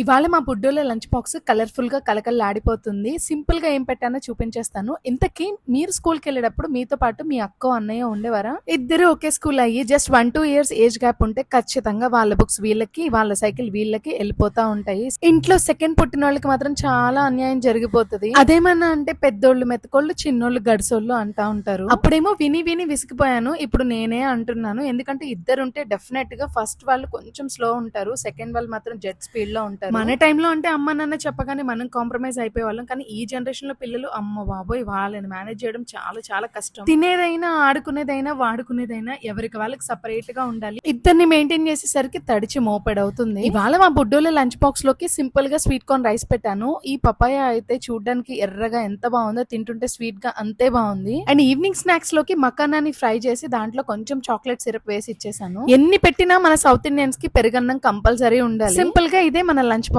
ఇవాళ మా బుడ్డోల lunch box కలర్ఫుల్గా కలకల్లాడిపోతుంది సింపుల్గా ఏం పెట్టానో చూపించేస్తాను. ఇంతకీ మీరు స్కూల్కి వెళ్ళేటప్పుడు మీతో పాటు మీ అక్క అన్నయ్య ఉండేవారా? ఇద్దరు ఒకే స్కూల్ అయ్యి just one two years age gap ఉంటే ఖచ్చితంగా వాళ్ళ బుక్స్ వీళ్ళకి వాళ్ళ సైకిల్ వీళ్ళకి వెళ్ళిపోతా ఉంటాయి. ఇంట్లో సెకండ్ పుట్టిన వాళ్ళకి మాత్రం చాలా అన్యాయం జరిగిపోతుంది. అదేమన్నా అంటే పెద్దోళ్ళు మెత్తకోళ్ళు చిన్నోళ్ళు గడిసోళ్ళు అంటా ఉంటారు. అప్పుడేమో విని విని విసిగిపోయాను. ఇప్పుడు నేనే అంటున్నాను. ఎందుకంటే ఇద్దరుంటే డెఫినెట్గా ఫస్ట్ వాళ్ళు కొంచెం స్లో ఉంటారు. సెకండ్ వాళ్ళు మాత్రం జెట్ స్పీడ్లో ఉంటారు. మన టైంలో అంటే అమ్మ నాన్న చెప్పగానే మనం కాంప్రమైజ్ అయిపోయే వాళ్ళం కానీ ఈ జనరేషన్లో పిల్లలు అమ్మ బాబోయ్ వాళ్ళని మేనేజ్ చేయడం చాలా చాలా కష్టం. తినేదైనా ఆడుకునేదైనా వాడుకునేదైనా ఎవరికి వాళ్ళకి సపరేట్గా ఉండాలి. ఇద్దరిని మెయింటైన్ చేసేసరికి తడిచి మోపెడ్ అవుతుంది ఇవాళ మా బుడ్డోళ్ళ లంచ్ బాక్స్లోకి సింపుల్గా స్వీట్ కార్న్ రైస్ పెట్టాను. ఈ పపాయ అయితే చూడడానికి ఎర్రగా ఎంత బాగుందో తింటుంటే స్వీట్గా అంతే బాగుంది. అండ్ ఈవినింగ్ స్నాక్స్లోకి మకానాన్ని ఫ్రై చేసి దాంట్లో కొంచెం చాక్లెట్ సిరప్ వేసి ఇచ్చేసాను. ఎన్ని పెట్టినా మన సౌత్ ఇండియన్స్కి పెరుగన్నం కంపల్సరీ ఉండాలి. సింపుల్గా ఇదే మన లంచ్ బాక్స్